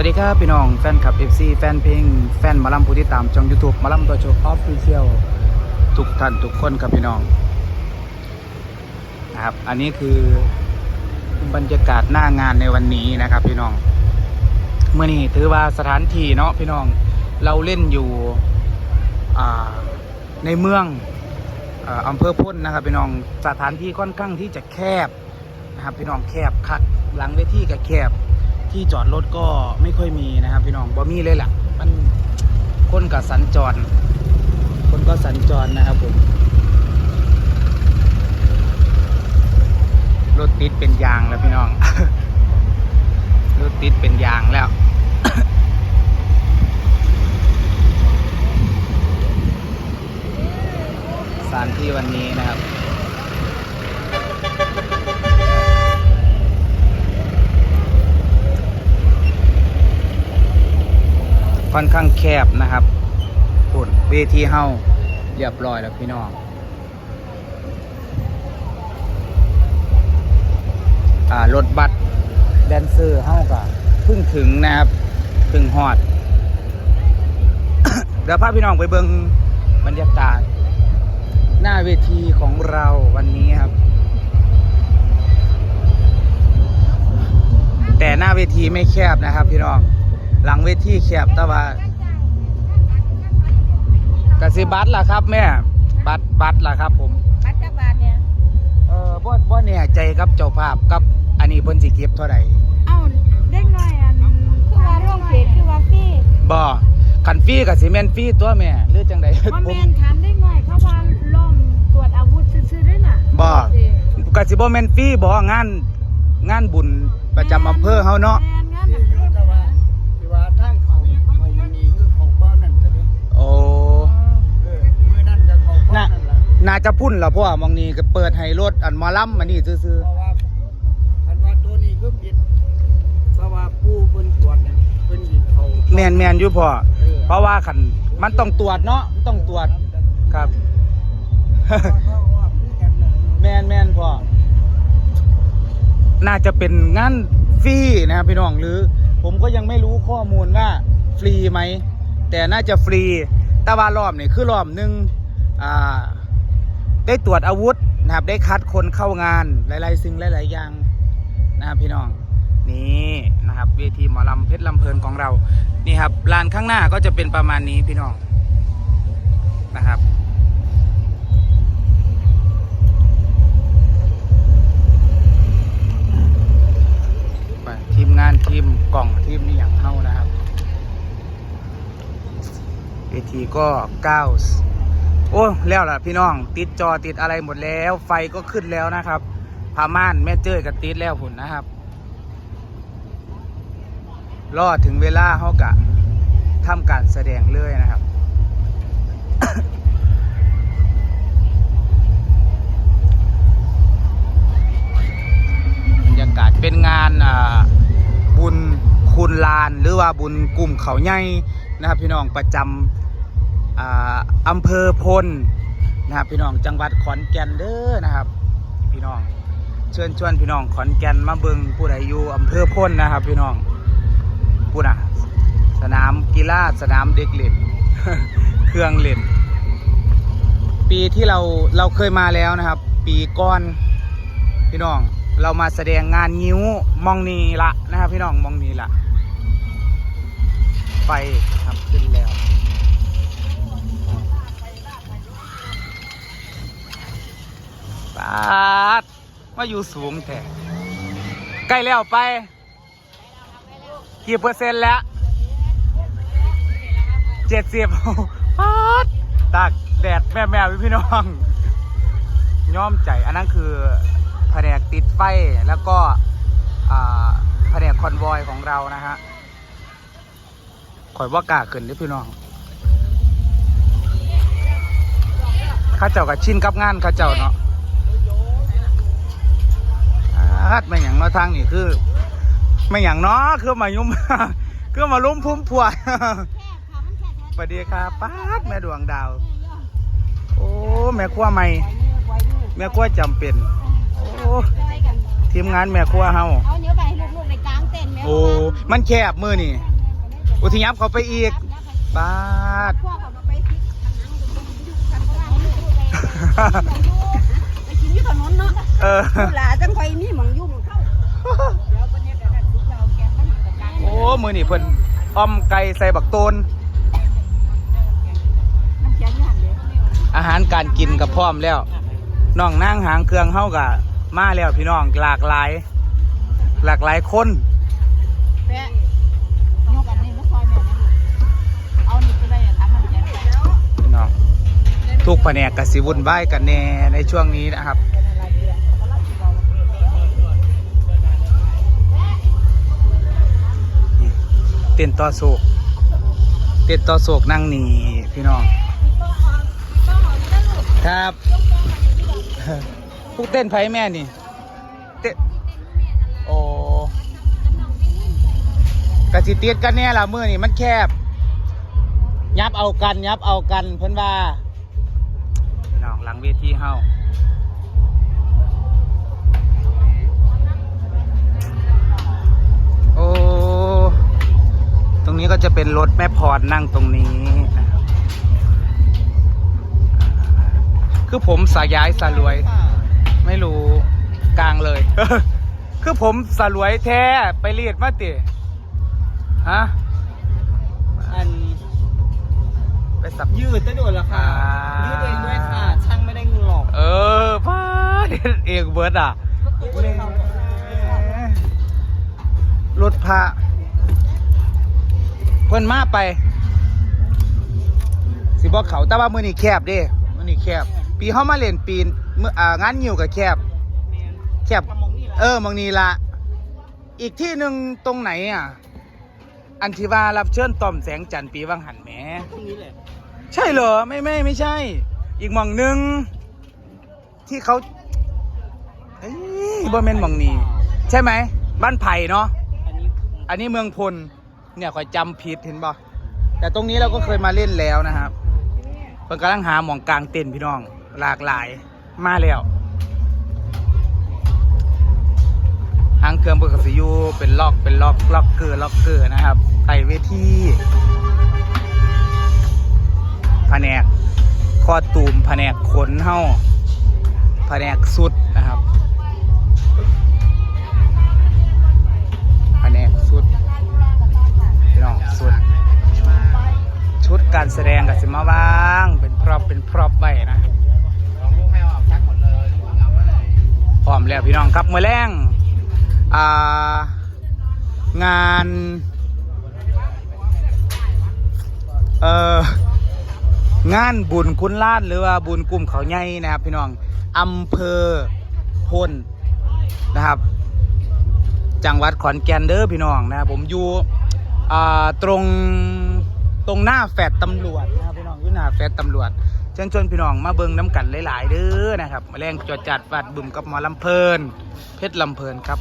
วัสดีครับพี่น้องแฟนคลับ FC แฟนเพลงแฟนมาลำผู้ที่ตามช่อง YouTube มาลำตัวโชว์ออฟฟิเชียลทุกท่านทุกคนครับพี่น้องนะครับอันนี้คือบรรยากาศหน้างานในวันนี้นะครับพี่น้องเมื่อนี้ถือว่าสถานที่เนาะพี่น้องเราเล่นอยู่ในเมืองอ่าอำเภอพ้นนะครับพี่น้องสถานที่ค่อนข้างที่จะแคบนะครับพี่น้องแคบคักหลังเวทีก็แคบ ที่จอดรถก็ไม่ค่อยมีนะครับ พี่น้องบ่มีเลยล่ะ มันคนกับสัญจร คนก็สัญจรนะครับผมรถติดเป็นยางแล้วพี่น้องรถติดเป็นยางแล้วสถานที่วันนี้นะครับ ค่อนข้างแคบนะครับปุ่นเวทีเฮาเรียบร้อยแล้วพี่น้องรถบัสแดนเซอร์เฮาก็เพิ่งถึงนะครับเพิ่งฮอด เดี๋ยวพาพี่น้องไปเบิงบรรยากาศ หน้าเวทีของเราวันนี้ครับ แต่หน้าเวทีไม่แคบนะครับพี่น้อง หลังเวทีแคบแต่ว่ากสิบัตรล่ะครับ แม่ บัตรบัตรล่ะครับ ผมบัตรจักบาทเนี่ยเออบ่บ่แน่ใจครับเจ้าภาพกับอันนี้เพิ่นสิเก็บเท่าไหร่เอ้าเด็กน้อยอันคือว่าร่วงเขตคือว่าฟรีบ่คันฟรีก็สิแม่นฟรีตัวแม่หรือจังใดว่าผแมมนถามเด็กน้อยเขาว่าล้อมตรวจอาวุธซื่อๆด้วยน่ะบ่เออก็สิบ่แม่นฟรีบ่งานงานบุญประจำอำเภอเฮาเนาะ นั่นล่ะน่าจะพุ่นล่ะเพราะว่ามองนี้ก็เปิดให้รถอันหมอลำอันนี้ซื่อเพราะว่าคันว่าตัวนี้คือผิดเพราะว่าผู้เพิ่นตรวจน่ะเพิ่นหยิบเขาๆแม่นแม่นอยู่พ่อเออเพราะว่าคันมันต้องตรวจเนาะมันต้องตรวจครับเขาว่ามีกันน่ะแมนแมนพ่อ น่าจะเป็นงานฟรีนะครับพี่น้องหรือ ผมก็ยังไม่รู้ข้อมูลว่าฟรีไหม แต่น่าจะฟรีแต่ว่ารอบนี่คือรอบหนึ่งอ่า ได้ตรวจอาวุธนะครับ ได้คัดคนเข้างานหลายๆสิ่งหลาย ๆ อย่างนะครับพี่น้องนี่นะครับเวทีหมอลำเพชรลำเพลินของเรา นี่ครับลานข้างหน้าก็จะเป็นประมาณนี้พี่น้องนะครับทีมงานทีมกล่องทีมนี่อย่างเท่านะครับเวทีก็เก้า โอ้แล้วล่ะพี่น้อง ติดจอติดอะไรหมดแล้ว ไฟก็ขึ้นแล้วนะครับพาม่านแม่เจ้ยกับติดแล้วผุนนะครับ รอถึงเวลาเขากะทำการแสดงเลยนะครับบรรยากาศเป็นงานอ่าบุญคุณลานหรือว่าบุญกลุ่มเขาใหญ่นะครับ พี่น้องประจำ อ่าอำเภอพลนะครับพี่น้องจังหวัดขอนแก่นเด้อนะครับ พี่น้องเชิญชวนพี่น้องขอนแก่นมาเบิงผู้ใดอยู่อำเภอพลนะครับ พี่น้องพูดนะสนามกีฬาสนามเด็กเล่นเครื่องเล่น ปีที่เราเราเคยมาแล้วนะครับ ปีก้อนพี่น้องเรามาแสดงงานงิ้วมองนีละนะครับ พี่น้องมองนีละไฟครับขึ้นแล้ว ปาดมาอยู่สูงแท้ใกล้แล้วไป กี่เปอร์เซ็นต์แล้วเจ็ดสิบปาดตากแดดแม่แม่พี่น้องย้อมใจ อันนั้นคือแผนกติดไฟแล้วก็แผนกคอนวอยของเรานะฮะข่อยว่ากาขึ้นเด้อพี่น้องข้าเจ้ากับชินกับงานข้าเจ้าเนาะ ดไม่อย่างเนาะทางนี่คือ ไม่อย่างเนาะคือมายุ่ม คือมาลุ้มพุ่มพวงสวัสดีครับป้าดแม่ดวงดาว โอ้แม่ครัวใหม่ แม่ครัวจำเป็น โอ้ทีมงานแม่ครัวเฮาเอาเนื้อไปให้ลูกๆในกลางเต้นไหมโอ้โอ้มันแคบมือนี่อุทยับเขาไปอีกบาดพ่อเขาไปทิศทางนั้นไป กินอยู่ถนนเนาะเออ หลาจังไฟมีหมองยุ่งเข้าเดี๋ยววันนี้เดี๋ยวนั่นทุกเราแกงมันกระจายโอ้ มือนี่เพิ่นอ้อมไก่ใส่บักโตน น้ำแข็งนี่หันเด้อาหารการกินกับพร้อมแล้วน้องนั่งหางเครื่องเฮากะมาแล้วพี่น้องหลากหลาย หลากหลายคน แปะ แผนกกสิวุ่นวายกันแน่ในช่วงนี้นะครับ เต้นต่อโศกเต้นต่อโศกนั่งนี่พี่น้อง ครับพวกเต้นไผแม่นี่เต้นโอ้กะสิเติดกันแน่ละมือนี่มันแคบ ยับเอากัน ยับเอากันเพิ่นว่า น้องหลังเวทีเฮาโอ้ ตรงนี้ก็จะเป็นรถแม่พรนั่งตรงนี้นะครับคือผมสายย้ายสารวย ไม่รู้กลางเลย คือผมสารวยแท้ไปเรียดมาติฮะอันไปสับยืดจะโดนแล้วค่ะอ่ายืยืดเองด้วย เด็ดเอกเบิร์ดอะรถพระเพิ่นมาไป สิบอกเขาแต่ว่ามือนี่แคบเด้มือนี่แคบ ปีเข้ามาเล่นปีนมืออ่างานยิวกับแคบ แคบ เออมองนี้ละอีกที่หนึ่งตรงไหนอะ อันที่ว่ารับเชิญต่อมแสงจันทร์ปีวังหันแหมพรุ่งนี้แหละใช่เหรอ ไม่ไม่ไม่ใช่ อีกหมองหนึ่งที่เขา เอ้ยบ่แม่นหมองนี้ ใช่ไหม บ้านไผ่เนาะ อันนี้อันนี้เมืองพล เนี่ยคอยจำผิดเห็นบ่แต่ตรงนี้เราก็เคยมาเล่นแล้วนะครับเพิ่นกำลังหาหมองกลางเต็นท์พี่น้อง หลากหลายมาแล้วหางเครื่องเปิดกสิยูเป็นล็อกเป็นล็อกล็อกเกอร์ล็อกเกอร์นะครับไต่เวทีแผนกคอตูมแผนกขนเฮ้าแผนกสุดนะครับ ครับเมื่อแรงงานเอองานบุญคุณลาดหรือว่าบุญกลุ่มเขาใหญ่นะครับ พี่น้องอำเภอพลนะครับ จังหวัดขอนแก่นเด้อพี่น้องนะครับผมอยู่ตรงตรงหน้าแฟดตำรวจนะครับพี่น้องอยู่หน้าแฟดตำรวจ เชิญชวนพี่น้องมาเบิ่งน้ำกันหลาย ๆเด้อนะครับมาแรงจอดจัดวัดบุ่มกับหมอลำเพลิน เพชรลำเพลินครับ